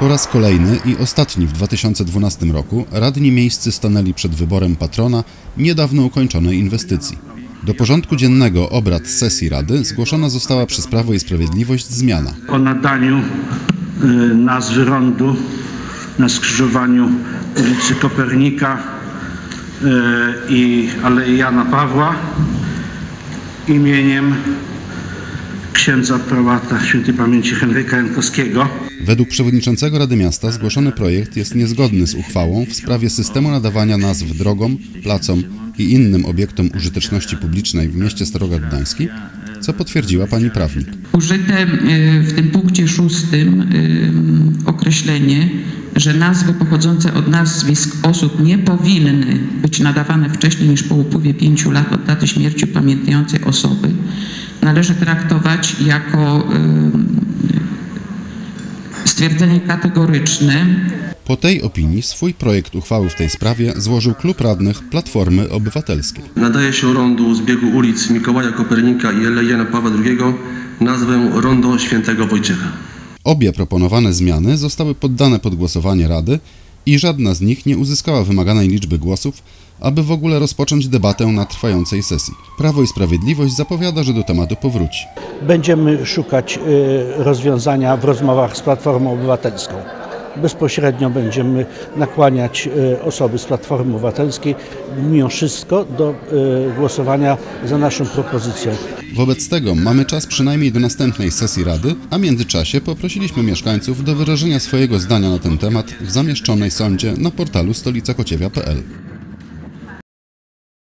Po raz kolejny i ostatni w 2012 roku radni miejscy stanęli przed wyborem patrona niedawno ukończonej inwestycji. Do porządku dziennego obrad sesji Rady zgłoszona została przez Prawo i Sprawiedliwość zmiana. o nadaniu y, nazwy rondu na skrzyżowaniu ulicy Kopernika y, i Alei Jana Pawła imieniem księdza prałata świętej pamięci Henryka Jankowskiego. Według przewodniczącego Rady Miasta zgłoszony projekt jest niezgodny z uchwałą w sprawie systemu nadawania nazw drogom, placom i innym obiektom użyteczności publicznej w mieście Starogard Gdański, co potwierdziła pani prawnik. Użyte y, w tym punkcie szóstym y, określenie, że nazwy pochodzące od nazwisk osób nie powinny być nadawane wcześniej niż po upływie pięciu lat od daty śmierci upamiętniającej osoby, należy traktować jako stwierdzenie kategoryczne, Po tej opinii swój projekt uchwały w tej sprawie złożył klub radnych Platformy Obywatelskiej. Nadaje się rondu zbiegu ulic Mikołaja Kopernika i Alei Jana Pawła II nazwę Rondo Świętego Wojciecha. Obie proponowane zmiany zostały poddane pod głosowanie Rady i żadna z nich nie uzyskała wymaganej liczby głosów, aby w ogóle rozpocząć debatę na trwającej sesji. Prawo i Sprawiedliwość zapowiada, że do tematu powróci. Będziemy szukać y, rozwiązania w rozmowach z Platformą Obywatelską. Bezpośrednio będziemy nakłaniać y, osoby z Platformy Obywatelskiej mimo wszystko do y, głosowania za naszą propozycją. Wobec tego mamy czas przynajmniej do następnej sesji Rady, a w międzyczasie poprosiliśmy mieszkańców do wyrażenia swojego zdania na ten temat w zamieszczonej sądzie na portalu stolicakociewia.pl.